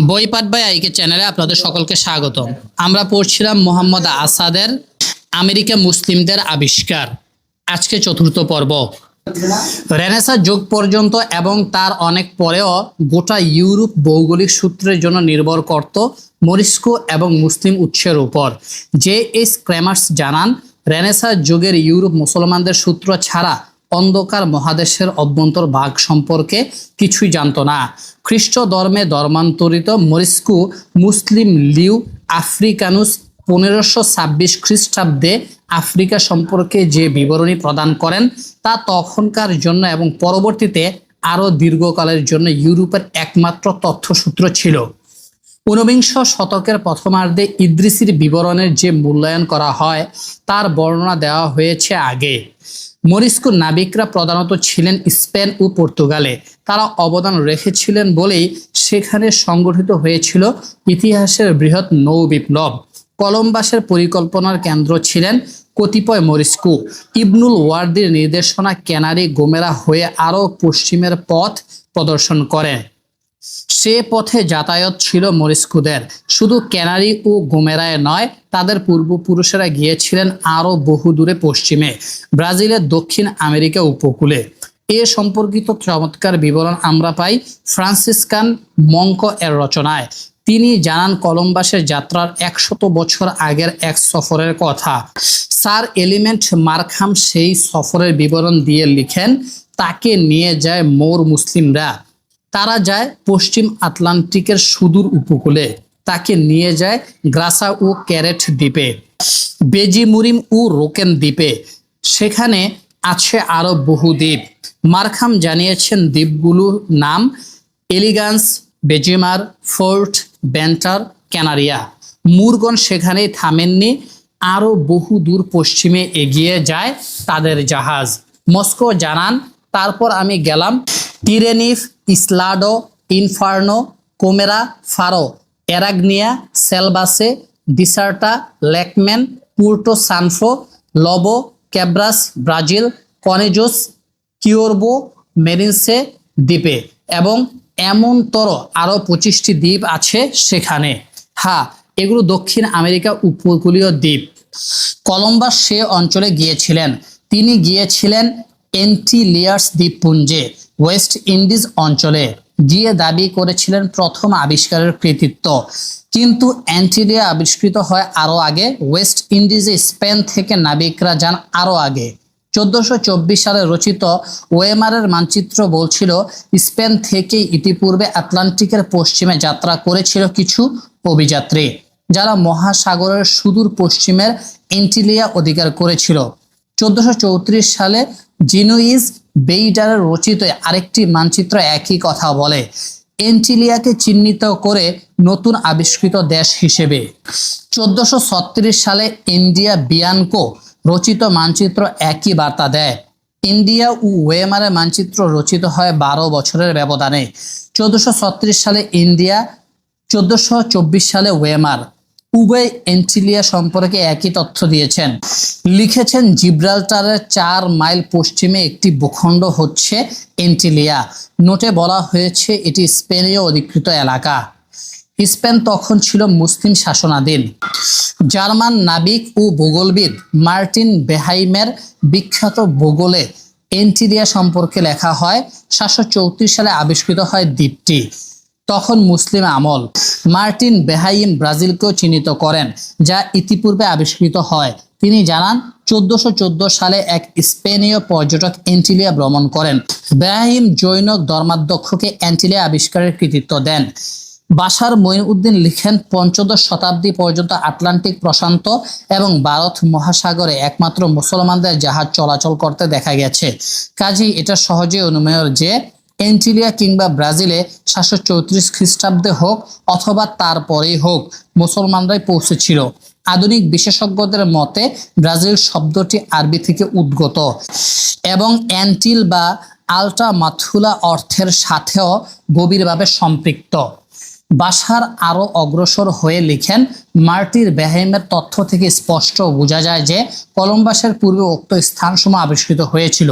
বইপাট by আইকে চ্যানেলে আপনাদের সকলকে স্বাগত আমরা পড়ছিলাম মোহাম্মদ আসাদের আমেরিকা মুসলিমদের আবিষ্কার। আজকে চতুর্থ পর্ব। রেনেসা যুগ পর্যন্ত এবং তার অনেক পরেও গোটা ইউরোপ ভৌগোলিক সূত্রের জন্য নির্ভর করত মরিস্কো এবং মুসলিম উৎসের উপর। জে এস ক্রেমার্স জানান রেনেসা যুগের ইউরোপ মুসলমানদের সূত্র ছাড়া অন্ধকার মহাদেশের অভ্যন্তর ভাগ সম্পর্কে কিছুই জানত না। খ্রিস্ট ধর্মে ধর্মান্তরিত মরিস্কু মুসলিম লিউ আফ্রিকানুস পনেরোশো ছাব্বিশ খ্রিস্টাব্দে আফ্রিকা সম্পর্কে যে বিবরণী প্রদান করেন, তা তখনকার জন্য এবং পরবর্তীতে আরও দীর্ঘকালের জন্য ইউরোপের একমাত্র তথ্যসূত্র ছিল। ঊনবিংশ শতকের প্রথমার্ধে ইদ্রিসির বিবরণের যে মূল্যায়ন করা হয়, তার বর্ণনা দেওয়া হয়েছে আগে। মরিস্কো নাবিকরা প্রধানত ছিলেন স্পেন ও পর্তুগালে। তারা অবদান রেখেছিলেন বলেই সেখানে সংগঠিত হয়েছিল ইতিহাসের বৃহৎ নৌ বিপ্লব। কলম্বাসের পরিকল্পনার কেন্দ্র ছিলেন কতিপয় মরিস্কু। ইবনুল ওয়ার্দির নির্দেশনা ক্যানারি গোমেরা হয়ে আরও পশ্চিমের পথ প্রদর্শন করেন। সে পথে যাতায়াত ছিল মরিস্কুদের। শুধু ক্যানারি ও গোমেরায় নয়, তাদের পূর্বপুরুষেরা গিয়েছিলেন আরও বহু দূরে পশ্চিমে, ব্রাজিলের দক্ষিণ আমেরিকা উপকূলে। এ সম্পর্কিত চমৎকার বিবরণ আমরা পাই ফ্রান্সিসকান মঙ্ক এর রচনায়। তিনি জানান কলম্বাসের যাত্রার একশত বছর আগের এক সফরের কথা। স্যার এলিমেন্ট মার্খাম সেই সফরের বিবরণ দিয়ে লিখেন, তাকে নিয়ে যায় মোর মুসলিমরা। তারা যায় পশ্চিম আটলান্টিকের সুদূর উপকূলে। তাকে নিয়ে যায় গ্রাসা ও ক্যারেট দ্বীপে বেজিমুরিম ও রোকেন দ্বীপে। সেখানে আছে আরও বহু দ্বীপ। মারখাম জানিয়েছেন দ্বীপগুলোর নাম এলিগান্স, বেজিমার, ফোর্ট বেন্টার ক্যানারিয়া। মুরগন সেখানেই থামেননি আরও বহু দূর পশ্চিমে এগিয়ে যায় তাদের জাহাজ। মস্কো জানান, তারপর আমি গেলাম টিরেনিফ ইসলাডো, ইনফার্নো, কোমেরা, ফারো, এরাগনিয়া, সেলবাসে, ডিসার্টা লেকম্যান পুর্টো সানফ্রো, লবো, ক্যাব্রাস, ব্রাজিল, কনেজোস কিওরবো মেরিনসে দ্বীপে এবং এমনতর আরও পঁচিশটি দ্বীপ আছে সেখানে। হ্যাঁ এগুলো দক্ষিণ আমেরিকা উপকূলীয় দ্বীপ। কলম্বাস সে অঞ্চলে গিয়েছিলেন। তিনি গিয়েছিলেন এন্টিলিয়ার্স দ্বীপপুঞ্জে। ওয়েস্ট ইন্ডিজ অঞ্চলে গিয়ে দাবি করেছিলেন প্রথম আবিষ্কারের কৃতিত্ব। কিন্তু অ্যান্টিলিয়া আবিষ্কৃত হয় আরও আগে। ওয়েস্ট ইন্ডিজে স্পেন থেকে নাবিকরা যান আরও আগে। চোদ্দশো সালে রচিত ওয়েমারের মানচিত্র বলছিল, স্পেন থেকে ইতিপূর্বে আটলান্টিকের পশ্চিমে যাত্রা করেছিল কিছু অভিযাত্রী, যারা মহাসাগরের সুদূর পশ্চিমের এন্টিলিয়া অধিকার করেছিল। চোদ্দশো সালে জিনুইজ বেইডারের রচিত আরেকটি মানচিত্র একই কথা বলে, এন্টিলিয়াকে চিহ্নিত করে নতুন আবিষ্কৃত দেশ হিসেবে। চোদ্দশো সালে ইন্ডিয়া বিয়ানকো রচিত মানচিত্র একই বার্তা দেয়। ইন্ডিয়া ও ওয়েমারের মানচিত্র রচিত হয় বারো বছরের ব্যবধানে। চোদ্দশো সালে ইন্ডিয়া, চোদ্দশো সালে ওয়েমার। উভয় এন্টিলিয়া সম্পর্কে একই তথ্য দিয়েছেন। লিখেছেন, জিব্রাল্টারের চার মাইল পশ্চিমে একটি ভূখণ্ড হচ্ছে এন্টিলিয়া। নোটে বলা হয়েছে, এটি স্পেনীয় অধিকৃত এলাকা। স্পেন তখন ছিল মুসলিম শাসনাধীন। জার্মান নাবিক ও ভূগোলবিদ মার্টিন বেহাইমের বিখ্যাত ভূগোলে এন্টিলিয়া সম্পর্কে লেখা হয়, সাতশো চৌত্রিশ সালে আবিষ্কৃত হয় দ্বীপটি। তখন মুসলিম আমল। মার্টিন বেহাইম ব্রাজিলকেও চিহ্নিত করেন, যা ইতিপূর্বে আবিষ্কৃত হয়। তিনি জানান, চোদ্দশো সালে এক স্পেনীয় পর্যটক অ্যান্টিলিয়া ভ্রমণ করেন। বেহাইম জৈনক ধর্মাধ্যক্ষকে অ্যান্টিলিয়া আবিষ্কারের কৃতিত্ব দেন। বাসার মঈনউদ্দিন লিখেন, পঞ্চদশ শতাব্দী পর্যন্ত আটলান্টিক প্রশান্ত এবং ভারত মহাসাগরে একমাত্র মুসলমানদের জাহাজ চলাচল করতে দেখা গেছে। কাজেই এটা সহজে অনুমেয় যে এন্টিলিয়া কিংবা ব্রাজিলে সাতশো চৌত্রিশ খ্রিস্টাব্দে হোক অথবা তারপরেই হোক মুসলমানরাই পৌঁছেছিল। আধুনিক বিশেষজ্ঞদের মতে ব্রাজিল শব্দটি আরবি থেকে উদ্গত এবং অ্যান্টিল বা আলট্রা মাথুলা অর্থের সাথেও গভীরভাবে সম্পৃক্ত। বাসার আরও অগ্রসর হয়ে লিখেন, মার্টির বেহেমের তথ্য থেকে স্পষ্ট বোঝা যায় যে কলম্বাসের পূর্বে উক্ত স্থানসমূহ আবিষ্কৃত হয়েছিল।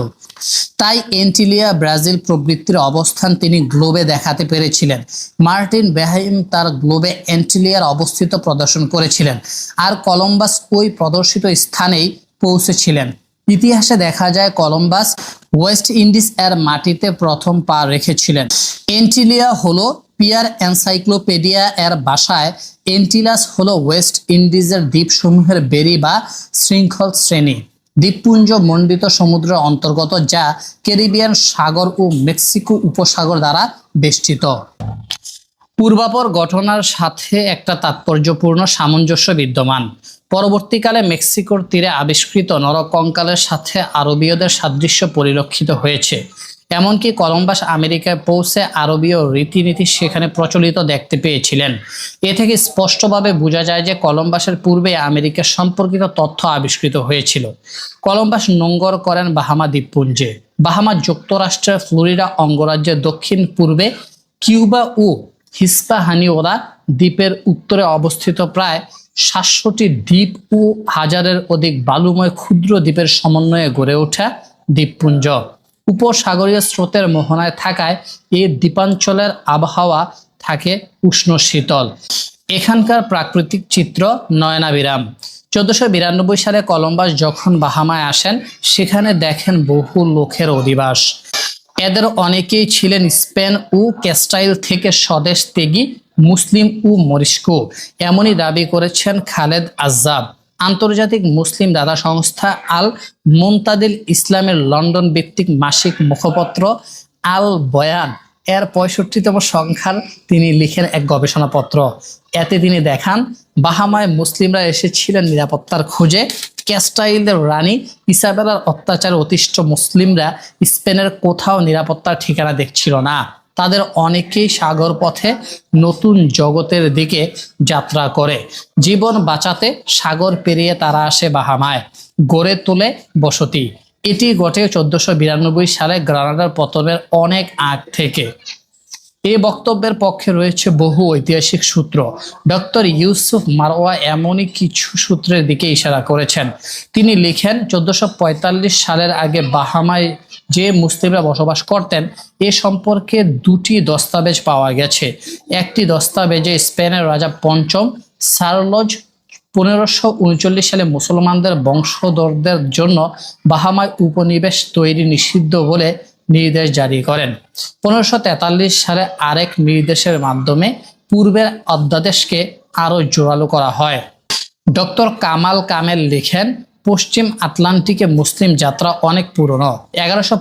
তাই এন্টিলিয়া ব্রাজিল প্রবৃত্তির অবস্থান তিনি গ্লোবে দেখাতে পেরেছিলেন। মার্টিন বেহাইম তার গ্লোবে এন্টিলিয়ার অবস্থিত প্রদর্শন করেছিলেন আর কলম্বাস ওই প্রদর্শিত স্থানেই পৌঁছেছিলেন। ইতিহাসে দেখা যায় কলম্বাস ওয়েস্ট ইন্ডিজ এর মাটিতে প্রথম পা রেখেছিলেন। এন্টিলিয়া হলো পিয়ার এনসাইক্লোপেডিয়া এর ভাষায় এন্টিলাস হলো ওয়েস্ট ইন্ডিজের দ্বীপসমূহের বেরি বা শৃঙ্খল শ্রেণি। দ্বীপপুঞ্জ মণ্ডিত সমুদ্রের অন্তর্গত, যা ক্যারিবিয়ান সাগর ও মেক্সিকো উপসাগর দ্বারা বেষ্টিত। পূর্বাপর ঘটনার সাথে একটা তাৎপর্যপূর্ণ সামঞ্জস্য বিদ্যমান। পরবর্তীকালে মেক্সিকোর তীরে আবিষ্কৃত নরকঙ্কালের সাথে আরবীয়দের সাদৃশ্য পরিলক্ষিত হয়েছে। এমনকি কলম্বাস আমেরিকায় পৌঁছে আরবীয় রীতিনীতি সেখানে প্রচলিত দেখতে পেয়েছিলেন। এ থেকে স্পষ্টভাবে বোঝা যায় যে কলম্বাসের পূর্বে আমেরিকা সম্পর্কিত তথ্য আবিষ্কৃত হয়েছিল। কলম্বাস নোঙ্গর করেন বাহামা দ্বীপপুঞ্জে। বাহামা যুক্তরাষ্ট্রের ফ্লোরিডা অঙ্গরাজ্যের দক্ষিণ পূর্বে কিউবা ও হিস্পাহানিওরা দ্বীপের উত্তরে অবস্থিত প্রায় সাতশোটি দ্বীপ ও হাজারের অধিক বালুময় ক্ষুদ্র দ্বীপের সমন্বয়ে গড়ে ওঠা দ্বীপপুঞ্জ। উপসাগরীয় স্রোতের মোহনায় থাকায় এই দ্বীপাঞ্চলের আবহাওয়া থাকে উষ্ণ শীতল। এখানকার প্রাকৃতিক চিত্র নয়নাবিরাম। চোদ্দশো বিরানব্বই সালে কলম্বাস যখন বাহামায় আসেন, সেখানে দেখেন বহু লোকের অধিবাস। এদের অনেকেই ছিলেন স্পেন ও ক্যাস্টাইল থেকে স্বদেশ ত্যাগী মুসলিম ও মরিস্কো। এমনই দাবি করেছেন খালেদ আজাব আন্তর্জাতিক মুসলিম দাদা সংস্থা আল মুমতাদিল ইসলামের লন্ডন ভিত্তিক মাসিক মুখপত্র আল বয়ান। এর পঁয়ষট্টিতম সংখ্যার তিনি লিখেন এক গবেষণাপত্র। এতে তিনি দেখান, বাহামায় মুসলিমরা এসেছিলেন নিরাপত্তার খোঁজে। ক্যাস্টাইলের রানী ইসাবেলার অত্যাচারে অতিষ্ঠ মুসলিমরা স্পেনের কোথাও নিরাপত্তার ঠিকানা দেখছিল না। তাদের অনেকেই সাগর পথে নতুন জগতের দিকে যাত্রা করে। জীবন বাঁচাতে সাগর পেরিয়ে তারা আসে বাহামায়, গড়ে তোলে বসতি। এটি ঘটে চোদ্দশো বিরানব্বই সালে গ্রানাডার পতনের অনেক আগ থেকে। এই বক্তব্যের পক্ষে রয়েছে বহু ঐতিহাসিক সূত্র। ডক্টর ইউসুফ মারওয়া এমনই কিছু সূত্রের দিকে ইশারা করেছেন। তিনি লিখেন, চোদ্দশো সালের আগে বাহামায় যে মুসলিমরা বসবাস করতেন, এ সম্পর্কে দুটি দস্তাবেজ পাওয়া গেছে। একটি দস্তাবেজে স্পেনের রাজা পঞ্চম সার্লজ পনেরোশো উনচল্লিশ সালে মুসলমানদের বংশধরদের জন্য বাহামায় উপনিবেশ তৈরি নিষিদ্ধ বলে নির্দেশ জারি করেন। পনেরোশো তেতাল্লিশ সালে আরেক নির্দেশের মাধ্যমে পূর্বের অধ্যাদেশকে আরও জোরালো করা হয়। ডক্টর কামাল কামেল লিখেন পশ্চিম আটলান্টিকে মুসলিম যাত্রা অনেক পুরনো। এগারোশো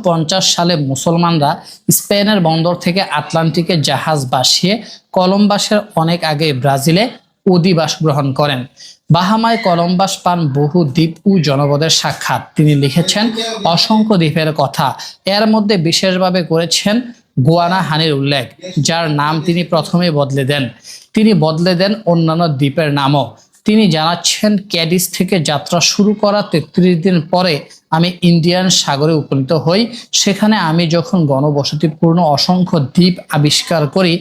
সালে মুসলমানরা স্পেনের বন্দর থেকে আটলান্টিকে জাহাজ বাসিয়ে কলম্বাসের অনেক আগে ব্রাজিলে অধিবাস গ্রহণ করেন। বাহামায় কলম্বাস পান বহু দ্বীপ ও জনপদের সাক্ষাৎ। তিনি লিখেছেন, অসংখ্য দ্বীপের কথা। এর মধ্যে বিশেষভাবে করেছেন গোয়ানা হানির উল্লেখ, যার নাম তিনি প্রথমে বদলে দেন। তিনি বদলে দেন অন্যান্য দ্বীপের নামও। তিনি জানাচ্ছেন ক্যাডিস থেকে যাত্রা শুরু করা তেত্রিশ দিন পরে আমি ইন্ডিয়ান সাগরে উপনীত হই, সেখানে আমি যখন গণবসতিপূর্ণ অসংখ্য দ্বীপ আবিষ্কার করি,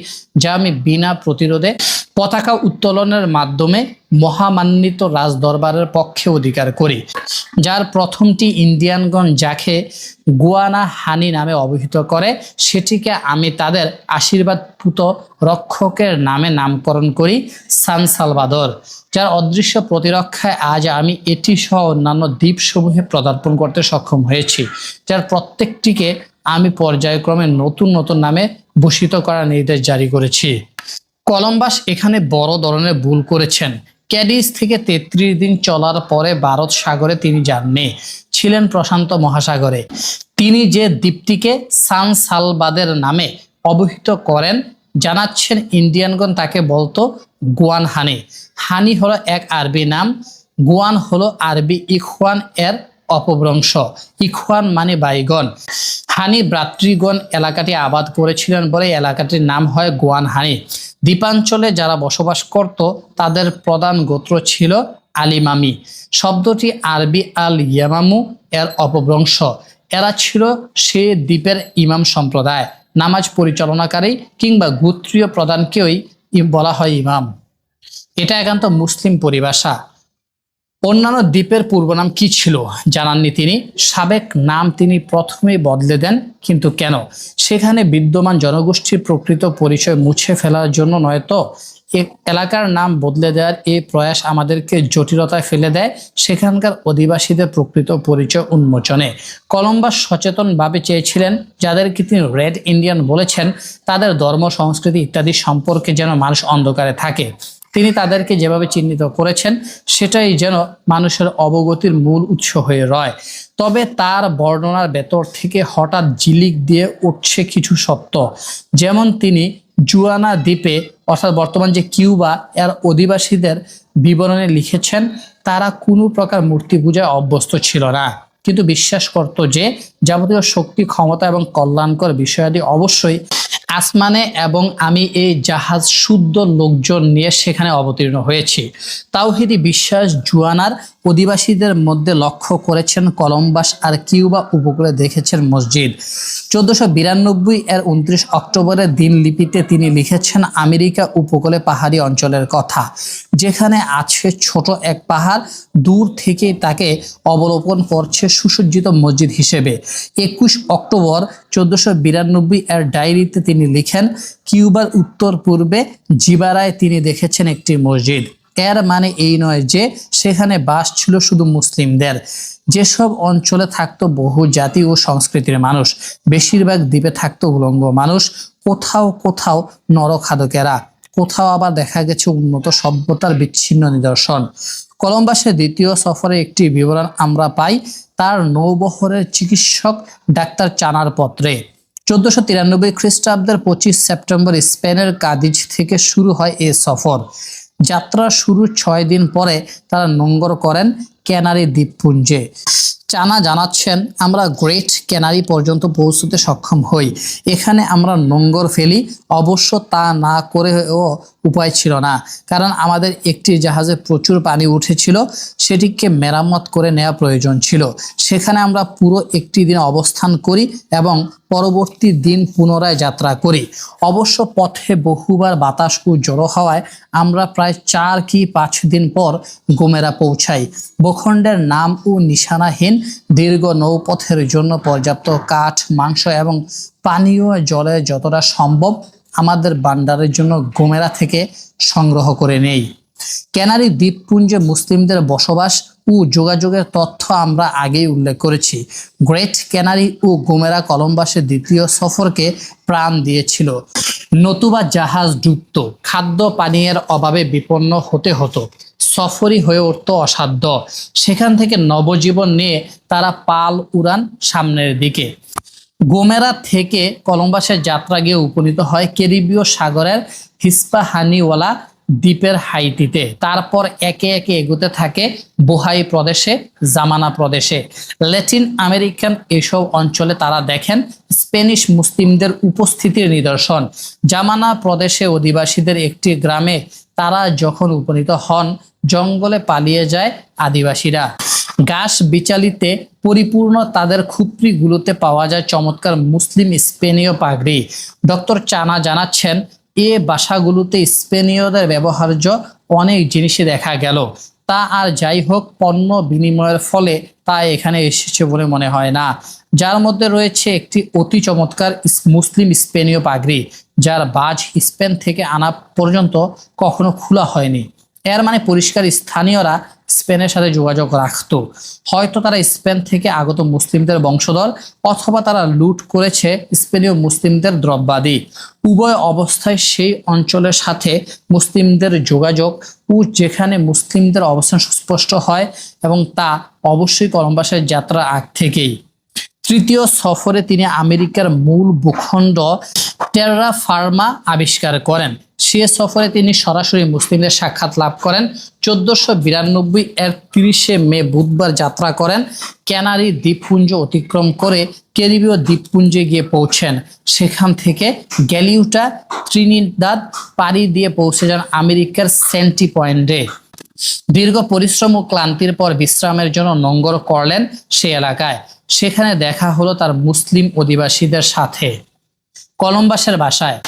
যা আমি বিনা প্রতিরোধে পতাকা উত্তোলনের মাধ্যমে মহামান্বিত রাজদরবারের পক্ষে অধিকার করি। যার প্রথমটি ইন্ডিয়ানগণ যাকে গুয়ানা হানি নামে অভিহিত করে, সেটিকে আমি তাদের আশীর্বাদ পুত রক্ষকের নামে নামকরণ করি, সান সালভাদর, যার অদৃশ্য প্রতিরক্ষায় আজ আমি এটি সহ অন্যান্য দ্বীপসমূহে পদার্পণ করতে সক্ষম হয়েছি, যার প্রত্যেকটিকে আমি পর্যায়ক্রমে নতুন নতুন নামে ভূষিত করার নির্দেশ জারি করেছি। কলম্বাস এখানে বড় ধরনের ভুল করেছেন। ক্যাডিস থেকে তেত্রিশ দিন চলার পরে ভারত সাগরে তিনি যাননি, ছিলেন প্রশান্ত মহাসাগরে। তিনি যে দ্বীপটিকে সান সালবাদের নামে অবহিত করেন, জানাচ্ছেন ইন্ডিয়ানগণ তাকে বলতো গুয়ান হানি হানি হলো এক আরবি নাম, গুয়ান হলো আরবি ইখওয়ান এর অপভ্রংশ। ইখওয়ান মানে বাইগন হানি ভ্রাতৃগণ এলাকাটি আবাদ করেছিলেন বলে এলাকাটির নাম হয় গোয়ান হানি দ্বীপাঞ্চলে যারা বসবাস করত, তাদের প্রধান গোত্র ছিল আলিমামি। শব্দটি আরবি আল ইয়ামামু এর অপভ্রংশ। এরা ছিল সে দ্বীপের ইমাম সম্প্রদায়, নামাজ পরিচালনাকারী কিংবা গোত্রীয় প্রধানকেই বলা হয় ইমাম। এটা একান্ত মুসলিম পরিভাষা। অন্যান্য দ্বীপের পূর্ব নাম কি ছিল জানাননি তিনি। সাবেক নাম তিনি প্রথমেই বদলে দেন, কিন্তু কেন? সেখানে বিদ্যমান জনগোষ্ঠীর প্রকৃত পরিচয় মুছে ফেলার জন্য নয়তো এলাকার নাম বদলে দেওয়ার এই প্রয়াস আমাদেরকে জটিলতায় ফেলে দেয়, সেখানকার অধিবাসীদের প্রকৃত পরিচয় উন্মোচনে। কলম্বাস সচেতনভাবে চেয়েছিলেন, যাদেরকে তিনি রেড ইন্ডিয়ান বলেছেন, তাদের ধর্ম, সংস্কৃতি ইত্যাদি সম্পর্কে যেন মানুষ অন্ধকারে থাকে। তিনি তাদেরকে যেভাবে চিহ্নিত করেছেন, সেটাই যেন মানুষের অবগতির মূল উৎস হয়ে রয়। তবে তার বর্ণনার ভেতর থেকে হঠাৎ জিলিক দিয়ে উঠছে কিছু সত্য। যেমন তিনি জুয়ানা দ্বীপে, অর্থাৎ বর্তমান যে কিউবা, এর অধিবাসীদের বিবরণে লিখেছেন, তারা কোনো প্রকার মূর্তি পূজায় অভ্যস্ত ছিল না। কিন্তু বিশ্বাস করত যে যাবতীয় শক্তি, ক্ষমতা এবং কল্যাণকর বিষয়াদি অবশ্যই আসমানে এবং আমি এই জাহাজ শুদ্ধ লোকজন নিয়ে সেখানে অবতীর্ণ হয়েছি। তাওহিদি বিশ্বাস জুয়ানার অধিবাসীদের মধ্যে লক্ষ্য করেছেন কলম্বাস আর কিউবা উপকূলে দেখেছেন মসজিদ। চোদ্দশো বিরানব্বই এর উনত্রিশ অক্টোবরের দিনলিপিতে তিনি লিখেছেন, আমেরিকা উপকূলে পাহাড়ি অঞ্চলের কথা। যেখানে আছে ছোট এক পাহাড়, দূর থেকেই তাকে অবলোকন করছে সুসজ্জিত মসজিদ হিসেবে। একুশ অক্টোবর চোদ্দশো বিরানব্বই এর ডায়েরিতে তিনি লিখেন, কিউবার উত্তর পূর্বে জিবারায় তিনি দেখেছেন একটি মসজিদ। এর মানে এই নয় যে সেখানে বাস ছিল শুধু মুসলিমদের। যেসব অঞ্চলে থাকতো বহু জাতি ও সংস্কৃতির মানুষ, বেশিরভাগ দ্বীপে থাকতো উলঙ্গ মানুষ। কোথাও কোথাও নরখাদকেরা কোথাও আবার দেখা গেছে উন্নত সভ্যতার বিচ্ছিন্ন নিদর্শন। কলম্বাসের দ্বিতীয় সফরে একটি বিবরণ আমরা পাই, তার নৌবহরের চিকিৎসক ডাক্তার চানার পত্রে চোদ্দশো তিরানব্বই খ্রিস্টাব্দের পঁচিশ সেপ্টেম্বর স্পেনের কাদিজ থেকে শুরু হয় এ সফর। যাত্রা শুরু ছয় দিন পরে তারা নোঙ্গর করেন ক্যানারি দ্বীপপুঞ্জে। চানা জানাচ্ছেন, আমরা গ্রেট ক্যানারি পর্যন্ত পৌঁছতে সক্ষম হই। এখানে আমরা নোঙ্গর ফেলি। অবশ্য তা না করেও উপায় ছিল না। কারণ আমাদের একটি জাহাজে প্রচুর পানি উঠেছিল, সেটিকে মেরামত করে নেওয়া প্রয়োজন ছিল। সেখানে আমরা পুরো একটি দিন অবস্থান করি এবং পরবর্তী দিন পুনরায় যাত্রা করি। অবশ্য পথে বহুবার বাতাস ও জড়ো হওয়ায় আমরা প্রায় চার কি পাঁচ দিন পর গোমেরা পৌঁছাই। ভূখণ্ডের নাম ও নিশানাহীন দীর্ঘ নৌপথের জন্য পর্যাপ্ত কাঠ, মাংস এবং পানীয় জলে যতটা সম্ভব আমাদের বান্ডারের জন্য গোমেরা থেকে সংগ্রহ করে নেই। ক্যানারি দ্বীপপুঞ্জে মুসলিমদের বসবাস ও যোগাযোগের তথ্য আমরা আগেই উল্লেখ করেছি। গ্রেট ক্যানারি ও গোমেরা কলম্বাসের দ্বিতীয় সফরকে প্রাণ দিয়েছিল। নতুবা জাহাজ ডুবত, খাদ্য পানীয়ের অভাবে বিপন্ন হতে হতো। সফরই হয়ে উঠত অসাধ্য। সেখান থেকে নবজীবন নিয়ে তারা পাল উড়ান সামনের দিকে। গোমেরা থেকে কলম্বাসের যাত্রা গিয়ে উপনীত হয় ক্যারিবীয় সাগরের হিসপাহানিওয়ালা দ্বীপের হাইতিতে তারপর একে একে এগোতে থাকে বোহাই প্রদেশে, জামানা প্রদেশে। ল্যাটিন আমেরিকান এসব অঞ্চলে তারা দেখেন স্পেনিশ মুসলিমদের উপস্থিতির নিদর্শন। জামানা প্রদেশে অধিবাসীদের একটি গ্রামে তারা যখন উপনীত হন, জঙ্গলে পালিয়ে যায় আদিবাসীরা। গাছ বিচালিতে পরিপূর্ণ তাদের খুপড়িগুলোতে পাওয়া যায় চমৎকার মুসলিম স্পেনীয় পাগড়ি। ডক্টর চানা জানাচ্ছেন, এ বাসাগুলোতে স্পেনীয়দের ব্যবহার্য অনেক জিনিসই দেখা গেল। তা আর যাই হোক, পণ্য বিনিময়ের ফলে তা এখানে এসেছে বলে মনে হয় না। যার মধ্যে রয়েছে একটি অতি চমৎকার মুসলিম স্পেনীয় পাগড়ি, যার বাজ স্পেন থেকে আনা পর্যন্ত কখনো খোলা হয়নি। এর মানে পরিষ্কার স্থানীয়রা স্পেনের সাথে যোগাযোগ রাখত। হয়তো তারা স্পেন থেকে আগত মুসলিমদের বংশধর অথবা তারা লুট করেছে স্পেনীয় মুসলিমদের দ্রব্যাদি। উভয় অবস্থায় সেই অঞ্চলের সাথে মুসলিমদের যোগাযোগ ও যেখানে মুসলিমদের অবস্থান সুস্পষ্ট হয় এবং তা অবশ্যই কলম্বাসের যাত্রার আগ থেকেই। তৃতীয় সফরে তিনি আমেরিকার মূল ভূখণ্ড টেররা ফার্মা আবিষ্কার করেন। সে সফরে তিনি সরাসরি মুসলিমদের সাক্ষাৎ লাভ করেন। চোদ্দশো বিরানব্বই এর তিরিশে মে বুধবার যাত্রা করেন। ক্যানারি দ্বীপপুঞ্জ অতিক্রম করে ক্যারিবীয় দ্বীপপুঞ্জে গিয়ে পৌঁছেন। সেখান থেকে গ্যালিউটা, ত্রিনিদাদ পাড়ি দিয়ে পৌঁছে যান আমেরিকার সেন্টি পয়েন্টে। দীর্ঘ পরিশ্রম ও ক্লান্তির পর বিশ্রামের জন্য নোঙ্গর করলেন সে এলাকায়। সেখানে দেখা হলো তার মুসলিম অধিবাসীদের সাথে। কলম্বাসের বাসায়।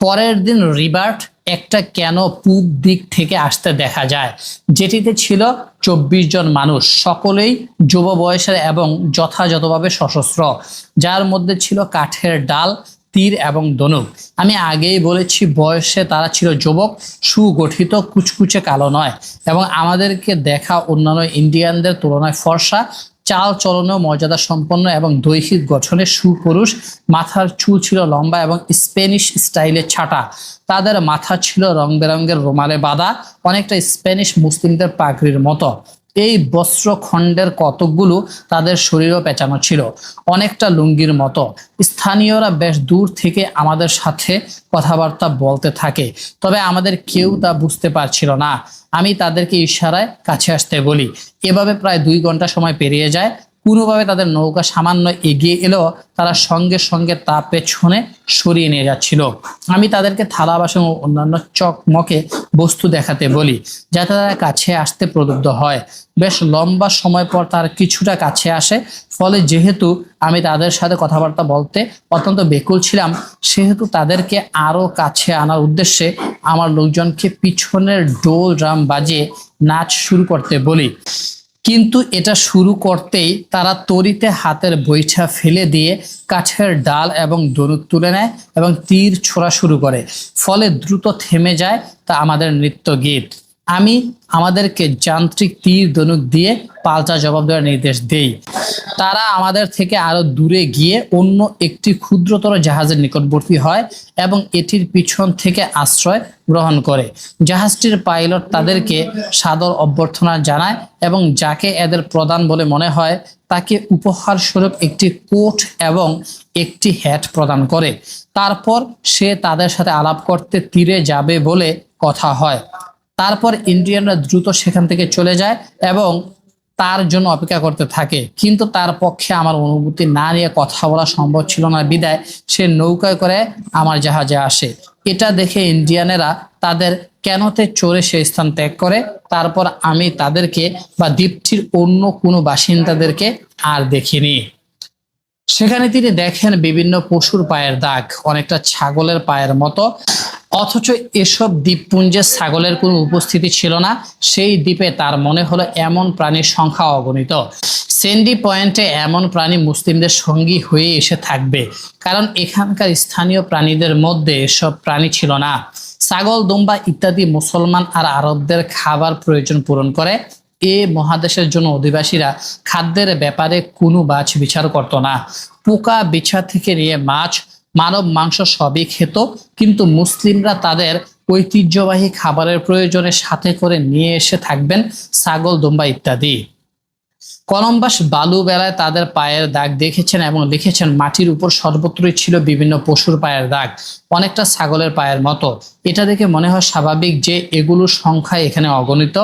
পরের দিন রিবার্ট একটা কেন পূব দিক থেকে আসতে দেখা যায়। যেটিতে ছিল চব্বিশ জন মানুষ, সকলেই যুব বয়সের এবং যথাযথভাবে সশস্ত্র, যার মধ্যে ছিল কাঠের ডাল, তীর এবং দনুক। আমি আগেই বলেছি, বয়সে তারা ছিল যুবক, সুগঠিত, কুচকুচে কালো নয় এবং আমাদেরকে দেখা অন্যান্য ইন্ডিয়ানদের তুলনায় ফর্সা চাল চলনেও মর্যাদা সম্পন্ন এবং দৈহিক গঠনে সুপুরুষ, মাথার চুল ছিল লম্বা এবং স্প্যানিশ স্টাইলে ছাটা। তাদের মাথা ছিল রং বেরঙের রোমালে বাঁধা, অনেকটা স্প্যানিশ মুসলিমদের পাগড়ির মতো। এই বস্ত্রখণ্ডের কতকগুলো তাদের শরীরও পেঁচানো ছিল? অনেকটা লুঙ্গির মতো। স্থানীয়রা বেশ দূর থেকে আমাদের সাথে কথাবার্তা বলতে থাকে, তবে আমাদের কেউ তা বুঝতে পারছিল না। আমি তাদেরকে ইশারায় কাছে আসতে বলি। এভাবে প্রায় দুই ঘণ্টা সময় পেরিয়ে যায়। কোনোভাবে তাদের নৌকা সামান্য এগিয়ে এলেও তারা সঙ্গে সঙ্গে তা পেছনে সরিয়ে নিয়ে যাচ্ছিল। আমি তাদেরকে থালা বাসন ও অন্যান্য চকমকে বস্তু দেখাতে বলি, যাতে তারা কাছে আসতে প্রলুব্ধ হয়। বেশ লম্বা সময় পর তার কিছুটা কাছে আসে, ফলে যেহেতু আমি তাদের সাথে কথাবার্তা বলতে অত্যন্ত বেকুল ছিলাম, সেহেতু তাদেরকে আরও কাছে আনার উদ্দেশ্যে আমার লোকজনকে পিছনের ডোল ড্রাম বাজিয়ে নাচ শুরু করতে বলি। কিন্তু এটা শুরু করতেই তারা তরিতে হাতের বৈঠা ফেলে দিয়ে কাঠের ডাল এবং দরুদ তুলে নেয় এবং তীর ছোড়া শুরু করে। ফলে দ্রুত থেমে যায় তা আমাদের নৃত্য গীত আমি আমাদেরকে যান্ত্রিক তীর ধনুক দিয়ে পাল্টা জবাব দেওয়ার নির্দেশ দেই। তারা আমাদের থেকে আরও দূরে গিয়ে অন্য একটি ক্ষুদ্রতর জাহাজের নিকটবর্তী হয় এবং এটির পিছন থেকে আশ্রয় গ্রহণ করে। জাহাজটির পাইলট তাদেরকে সাদর অভ্যর্থনা জানায় এবং যাকে এদের প্রদান বলে মনে হয়, তাকে উপহার স্বরূপ একটি কোট এবং একটি হ্যাট প্রদান করে। তারপর সে তাদের সাথে আলাপ করতে তীরে যাবে বলে কথা হয়। তারপর ইন্ডিয়ানরা দ্রুত সেখান থেকে চলে যায় এবং তার জন্য অপেক্ষা করতে থাকে। কিন্তু তার পক্ষে আমার অনুভূতি না নিয়ে কথা বলা সম্ভব ছিল না। বিদায়, সে নৌকায় করে আমার জাহাজে আসে। এটা দেখে ইন্ডিয়ানেরা তাদের কেনতে চড়ে সেই স্থান ত্যাগ করে। তারপর আমি তাদেরকে বা দ্বীপটির অন্য কোনো বাসিন্দাদেরকে আর দেখিনি। সেখানে তিনি দেখেন বিভিন্ন পশুর পায়ের দাগ, অনেকটা ছাগলের পায়ের মতো। অথচ এসব দ্বীপপুঞ্জে ছাগলের কোনো উপস্থিতি ছিল না। সেই দ্বীপে তার মনে হলো এমন প্রাণীর সংখ্যা অগণিত। সেন্ডি পয়েন্টে এমন প্রাণী মুসলিমদের সঙ্গী হয়ে এসে থাকবে। কারণ এখানকার স্থানীয় প্রাণীদের মধ্যে এসব প্রাণী ছিল না। ছাগল, দুম্বা ইত্যাদি মুসলমান আর আরবদের খাবার প্রয়োজন পূরণ করে। এ মহাদেশের জন্য অধিবাসীরা খাদ্যের ব্যাপারে কোনো বাছ বিচার করত না। পোকা বিছা থেকে নিয়ে মাছ, মানব মাংস সবই খেত, কিন্তু মুসলিমরা তাদের ঐতিহ্যবাহী খাবারের প্রয়োজনে সাথে করে নিয়ে এসে থাকবেন, ছাগল, দুম্বা ইত্যাদি। কলম্বাস বালু বেলায় তাদের পায়ের দাগ দেখেছেন এবং লিখেছেন, মাটির উপর সর্বত্রই ছিল বিভিন্ন পশুর পায়ের দাগ, অনেকটা ছাগলের পায়ের মতো। এটা দেখে মনে হয় স্বাভাবিক যে এগুলোর সংখ্যা এখানে অগণিত,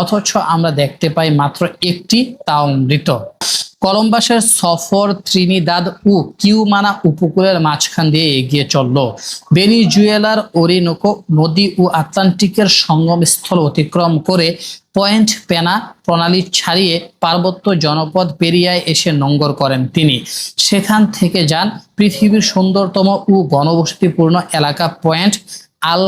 অথচ আমরা দেখতে পাই মাত্র একটি, তাও মৃত। কলম্বাসের সফর ত্রিনিদাদ ও কিউমানা উপকূলের মাঝখান দিয়ে এগিয়ে চলল। বেনিজুয়েলার ওরিনোকো নদী ও আটলান্টিকের সঙ্গমস্থল অতিক্রম করে পয়েন্ট পেনা প্রণালী ছাড়িয়ে পার্বত্য জনপদ পেরিয়ায় এসে নঙ্গর করেন তিনি। সেখান থেকে যান পৃথিবীর সুন্দরতম ও ঘনবসতিপূর্ণ এলাকা পয়েন্ট আল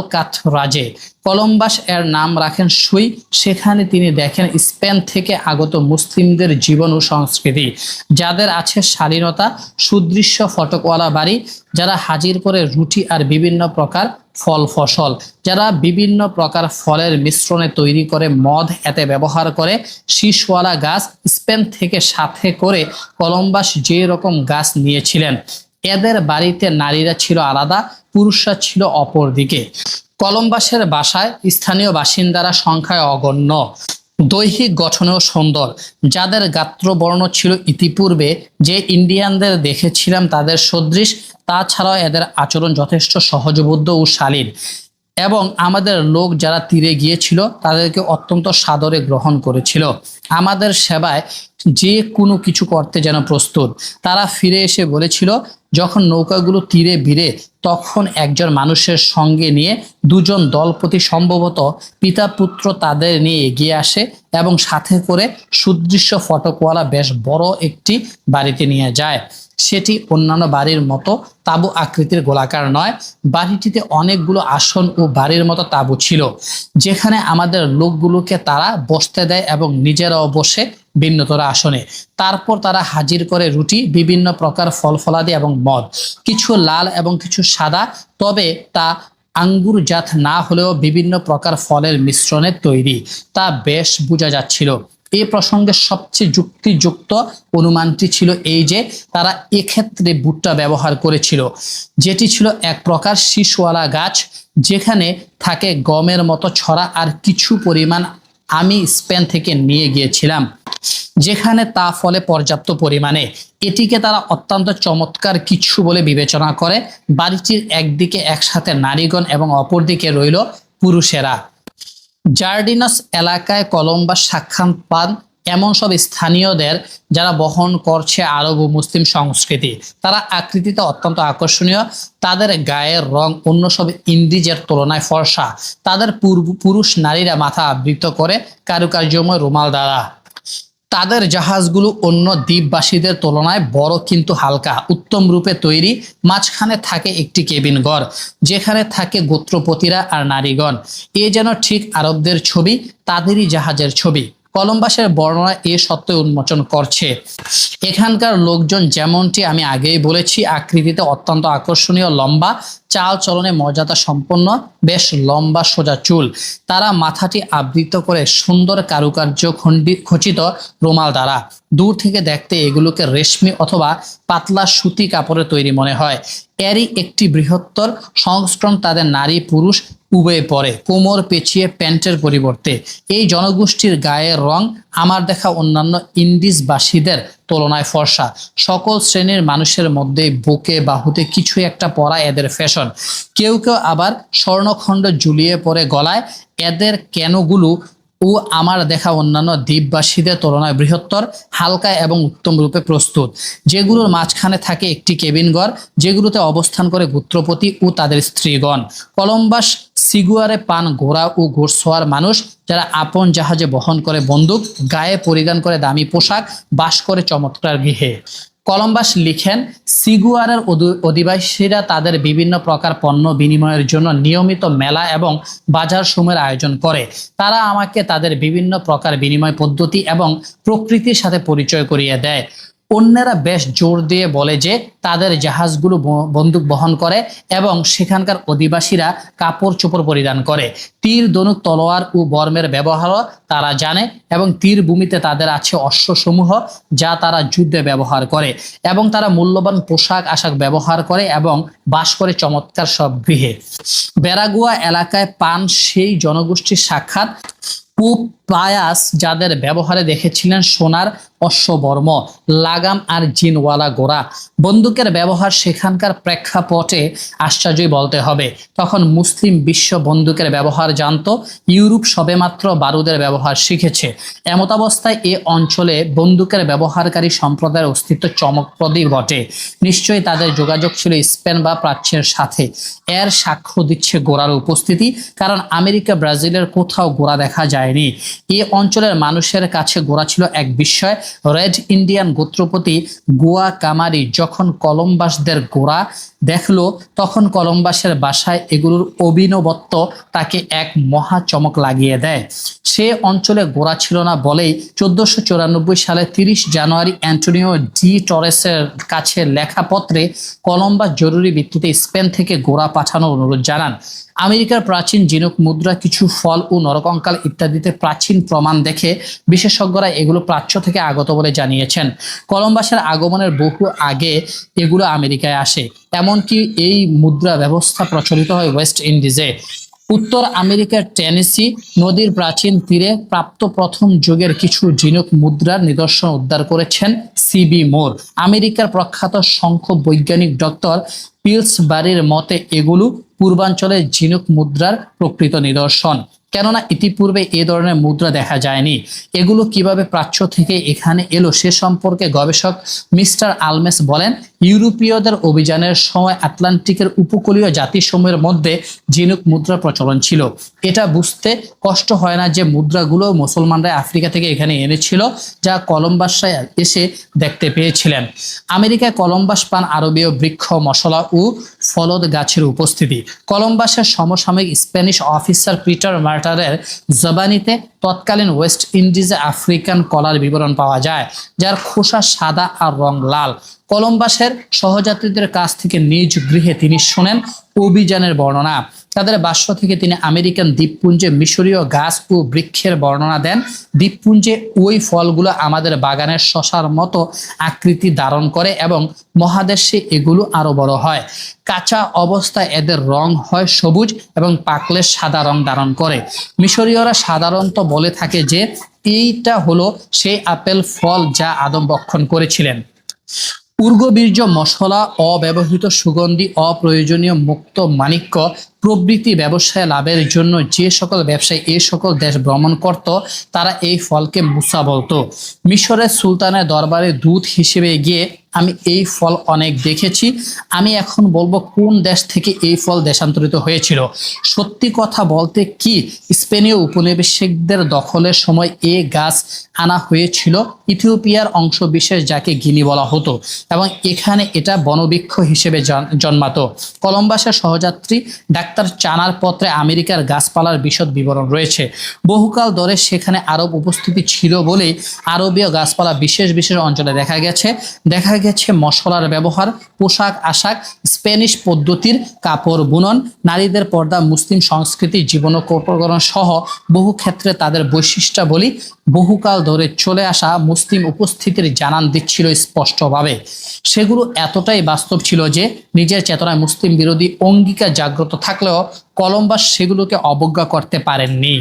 রাজে কলম্বাস এর নাম রাখেন সুই। সেখানে তিনি দেখেন স্পেন থেকে আগত মুসলিমদের জীবন ও সংস্কৃতি। যাদের আছে শালীনতা সুদৃশ্য ফটকওয়ালা বাড়ি, যারা হাজির করে রুটি আর বিভিন্ন প্রকার ফল ফসল, যারা বিভিন্ন প্রকার ফলের মিশ্রণে তৈরি করে মদ এতে ব্যবহার করে, শীষওয়ালা গাছ স্পেন থেকে সাথে করে কলম্বাস যে রকম গাছ নিয়েছিলেন। এদের বাড়িতে নারীরা ছিল আলাদা, পুরুষরা ছিল অপরদিকে। কলম্বাসের বাসায় স্থানীয় বাসিন্দারা সংখ্যায় অগণ্য। দৈহিক গঠনেও সুন্দর। যাদের গাত্রবর্ণ ছিল ইতিপূর্বে, যে ইন্ডিয়ানদের দেখেছিলাম তাদের সদৃশ, তাছাড়াও এদের আচরণ যথেষ্ট সহজবুদ্ধ ও শালীন। এবং আমাদের লোক যারা তীরে গিয়েছিল, তাদেরকে অত্যন্ত সাদরে গ্রহণ করেছিল। আমাদের সেবায় যে কোনো কিছু করতে যেন প্রস্তুত। তারা ফিরে এসে বলেছিল, যখন নৌকাগুলো তীরে ভিড়ে, তখন একজন মানুষের সঙ্গে নিয়ে দুজন দলপতি সম্ভবত পিতা পুত্র তাদের নিয়ে এগিয়ে আসে এবং সাথে করে সুদৃশ্য ফটকওয়ালা বেশ বড় একটি বাড়িতে নিয়ে যায়। সেটি অন্যান্য বাড়ির মতো তাঁবু আকৃতির গোলাকার নয়। বাড়িটিতে অনেকগুলো আসন ও বাড়ির মতো তাঁবু ছিল, যেখানে আমাদের লোকগুলোকে তারা বসতে দেয় এবং নিজেরাও বসে ভিন্নতর আসনে। তারপর তারা হাজির করে রুটি, বিভিন্ন প্রকার ফল ফলাদি এবং মদ। কিছু লাল এবং কিছু সাদা, তবে তা আঙ্গুর জাত না হলেও বিভিন্ন প্রকার ফলের মিশ্রণে তৈরি। তা বেশ বোঝা যাচ্ছিল। এই প্রসঙ্গে সবচেয়ে যুক্তিযুক্ত অনুমানটি ছিল এই যে তারা এক্ষেত্রে ভুট্টা ব্যবহার করেছিল। যেটি ছিল এক প্রকার শীষওয়ালা গাছ যেখানে থাকে গমের মতো ছড়া আর কিছু পরিমাণ আমি স্পেন থেকে নিয়ে গিয়েছিলাম, যেখানে তা ফলে পর্যাপ্ত পরিমাণে। এটিকে তারা অত্যন্ত চমৎকার কিছু বলে বিবেচনা করে, বাড়িটির একদিকে একসাথে নারীগণ এবং অপরদিকে রইল পুরুষেরা। জার্ডিনাস এলাকায় কলম্বাস সাক্ষাৎ পান এমন সব স্থানীয়দের যারা বহন করছে আরব ও মুসলিম সংস্কৃতি। তারা আকৃতিতে অত্যন্ত আকর্ষণীয়। তাদের গায়ের রং অন্য সব ইন্ডিজের তুলনায় ফর্সা। তাদের পূর্ব- পুরুষ নারীরা মাথা আবৃত করে কারুকার্যময় রুমাল দ্বারা। তাদের জাহাজগুলো অন্য দ্বীপবাসীদের তুলনায় বড় কিন্তু হালকা। উত্তম রূপে তৈরি মাঝখানে থাকে একটি কেবিন ঘর, যেখানে থাকে গোত্রপতিরা আর নারীগণ। এ যেন ঠিক আরবদের ছবি, তাদেরই জাহাজের ছবি। কলম্বাসের বর্ণনা এ সত্য উন্মোচন করছে। এখানকার লোকজন যেমনটি আমি আগেই বলেছি, আকৃতিতে অত্যন্ত আকর্ষণীয়, লম্বা চাল চলনে মর্যাদা সম্পন্ন, বেশ লম্বা সোজা চুল। তারা মাথাটি আবৃত করে সুন্দর কারুকার্য খচিত রুমাল দ্বারা। দূর থেকে দেখতে এগুলোকে রেশমি অথবা পাতলা সুতি কাপড়ে তৈরি মনে হয়। এরই একটি বৃহত্তর সংস্করণ তাদের নারী পুরুষ উভয়ে পরে, কোমর পেঁচিয়ে প্যান্টের পরিবর্তে। এই জনগোষ্ঠীর গায়ের রং, আমার দেখা অন্যান্য ইন্ডিজবাসীদের তুলনায় ফর্সা। সকল শ্রেণির মানুষের মধ্যে বুকে বাহুতে কিছু একটা পরা এদের ফ্যাশন কেউ কেউ আবার স্বর্ণখণ্ড ঝুলিয়ে পরে গলায়। এদের কেনগুলো ও আমার দেখা অন্যান্য দ্বীপবাসীদের তুলনায় বৃহত্তর, হালকা এবং উত্তম রূপে প্রস্তুত। যেগুলোর মাঝখানে থাকে একটি কেবিন ঘর, যেগুলোতে অবস্থান করে গোত্রপতি ও তাদের স্ত্রীগণ। কলম্বাস সিগুয়ারে পান ঘোড়া ও ঘোড়সোয়ার মানুষ, যারা আপন জাহাজে বহন করে বন্দুক, গায়ে পরিধান করে দামি পোশাক, বাস করে চমৎকার গৃহে। কলম্বাস লিখেন, সিগুয়ারের অধি- অধিবাসীরা তাদের বিভিন্ন প্রকার পণ্য বিনিময়ের জন্য নিয়মিত মেলা এবং বাজার সময়ের আয়োজন করে। তারা আমাকে তাদের বিভিন্ন প্রকার বিনিময় পদ্ধতি এবং প্রকৃতির সাথে পরিচয় করিয়ে দেয়। অন্যেরা বেশ জোর দিয়ে বলে যে তাদের জাহাজগুলো বন্দুক বহন করে এবং সেখানকার অধিবাসীরা কাপড় চোপড় পরিধান করে। তীর ধনুক তলোয়ার ও বর্মের ব্যবহারও তারা জানে এবং তীর ভূমিতে তাদের আছে অশ্বসমূহ যা তারা যুদ্ধে ব্যবহার করে এবং তারা মূল্যবান পোশাক, আশাক ব্যবহার করে এবং বাস করে চমৎকার সব গৃহে। বেরাগুয়া এলাকায় পান সেই জনগোষ্ঠীর সাক্ষাৎ পুপ পায়াস যাদের ব্যবহারে দেখেছিলেন সোনার অশ্ববর্ম, লাগাম আর জিনওয়ালা গোড়া। বন্দুকের ব্যবহার সেখানকার প্রেক্ষাপটে আশ্চর্যই বলতে হবে। তখন মুসলিম বিশ্ব বন্দুকের ব্যবহার জানতো, ইউরোপ সবেমাত্র বারুদের ব্যবহার শিখেছে। এমতাবস্থায় এ অঞ্চলে বন্দুকের ব্যবহারকারী সম্প্রদায়ের অস্তিত্ব চমকপ্রদই বটে। নিশ্চয়ই তাদের যোগাযোগ ছিল স্পেন বা প্রাচ্যের সাথে। এর সাক্ষ্য দিচ্ছে গোড়ার উপস্থিতি, কারণ আমেরিকা, ব্রাজিলের কোথাও গোড়া দেখা যায়নি। এ অঞ্চলের মানুষের কাছে গোড়া ছিল এক বিস্ময় রেড ইন্ডিয়ান গোত্রপতি গুয়া কামারি যখন কলম্বাসদের গোড়া দেখল তখন কলম্বাসের বাসায় এগুলোর অভিনবত্ব তাকে এক মহা চমক লাগিয়ে দেয়। সে অঞ্চলে গোড়া ছিল না বলেই চোদ্দশো চুরানব্বই সালে তিরিশ জানুয়ারি অ্যান্টোনিও ডি টরেসের কাছে লেখা পত্রে কলম্বাস জরুরি ভিত্তিতে স্পেন থেকে গোড়া পাঠানোর অনুরোধ জানান। আমেরিকার প্রাচীন জিনুক মুদ্রা, কিছু ফল ও নরকঙ্কাল ইত্যাদিতে প্রাচীন প্রমাণ দেখে বিশেষজ্ঞরা এগুলো প্রাচ্য থেকে আগত বলে জানিয়েছেন। কলম্বাসের আগমনের বহু আগে এগুলো আমেরিকায় আসে। এমনকি এই মুদ্রা ব্যবস্থা প্রচলিত হয় ওয়েস্ট ইন্ডিজে। উত্তর আমেরিকার টেনেসি নদীর প্রাচীন তীরে প্রাপ্ত প্রথম যুগের কিছু জিনুক মুদ্রার নিদর্শন উদ্ধার করেছেন সিবি মোর। আমেরিকার প্রখ্যাত শঙ্খ বৈজ্ঞানিক ডক্টর পিলসবারির মতে এগুলো পূর্বাঞ্চলের ঝিনুক মুদ্রার প্রকৃত নিদর্শন। কেননা ইতিপূর্বে এ ধরনের মুদ্রা দেখা যায়নি। এগুলো কীভাবে প্রাচ্য থেকে এখানে এলো সে সম্পর্কে গবেষক মিস্টার আলমেস বলেন, ইউরোপীয়দের অভিযানের সময় আটলান্টিকের উপকূলীয় জাতিসমূহের মধ্যে ঝিনুক মুদ্রা প্রচলন ছিল। এটা বুঝতে কষ্ট হয় না যে মুদ্রাগুলো মুসলমানরা আফ্রিকা থেকে এখানে এনেছিল, যা কলম্বাসায় এসে দেখতে পেয়েছিলেন। আমেরিকায় কলম্বাস পান আরবীয় বৃক্ষ, মশলা ও ফলদ গাছের উপস্থিতি। কলম্বাসের সমসাময়িক স্প্যানিশ অফিসার পিটার মার্টারের জবানিতে তৎকালীন ওয়েস্ট ইন্ডিজে আফ্রিকান কলার বিবরণ পাওয়া যায়, যার খোসা সাদা আর রং লাল। কলম্বাসের সহযাত্রীদের কাছ থেকে নিজ গৃহে তিনি শোনেন অভিযানের বর্ণনা। তাদের বাস্য থেকে তিনি আমেরিকান দ্বীপপুঞ্জে মিশরীয় গাছ ও বৃক্ষের বর্ণনা দেন। দ্বীপপুঞ্জে ওই ফলগুলো আমাদের বাগানের শশার মতো আকৃতি ধারণ করে এবং মহাদেশে এগুলো আরও বড় হয়। কাঁচা অবস্থায় এদের রং হয় সবুজ এবং পাকলে সাদা রং ধারণ করে। মিশরীয়রা সাধারণত বলে থাকে যে, এইটা হলো সেই আপেল ফল যা আদম বক্ষণ করেছিলেন। উর্গবীর্য মশলা, অব্যবহৃত সুগন্ধি, অপ্রয়োজনীয় মুক্ত মাণিক্য প্রভৃতি ব্যবসায় লাভের জন্য যে সকল ব্যবসায়ী এই সকল দেশ ভ্রমণ করত, তারা এই ফলকে মুসা বলতো। মিশরের সুলতানের দরবারে দূত হিসেবে গিয়ে, আমি এই ফল অনেক দেখেছি। আমি এখন বলব কোন দেশ থেকে এই ফল দেশান্তরিত হয়েছিল। সত্যি কথা বলতে কি, স্পেনীয় উপনিবেশিকদের দখলের সময় এ গাছ আনা হয়েছিল। ইথিওপিয়ার অংশ বিশেষ যাকে গিনি বলা হতো এবং এখানে এটা বনবৃক্ষ হিসেবে জন- জন্মাতো। কলম্বাসের সহযাত্রী ডাক্তার চানার পত্রে আমেরিকার গাছপালার বিশদ বিবরণ রয়েছে। বহুকাল ধরে সেখানে আরব উপস্থিতি ছিল বলেই আরবীয় গাছপালা বিশেষ বিশেষ অঞ্চলে দেখা গেছে। দেখা গেছে মশলার ব্যবহার, পোশাক আশাক, স্প্যানিশ পদ্ধতির কাপড় বুনন, নারীদের পর্দা, মুসলিম সংস্কৃতি জীবনোপকরণ সহ বহু ক্ষেত্রে তাদের বৈশিষ্ট্যাবলী বহুকাল ধরে চলে আসা মুসলিম উপস্থিতির জানান দিচ্ছিল স্পষ্টভাবে। সেগুলো এতটাই বাস্তব ছিল যে নিজের চেতনায় মুসলিম বিরোধী অঙ্গীকার জাগ্রত থাকলেও কলম্বাস সেগুলোকে অবজ্ঞা করতে পারেননি।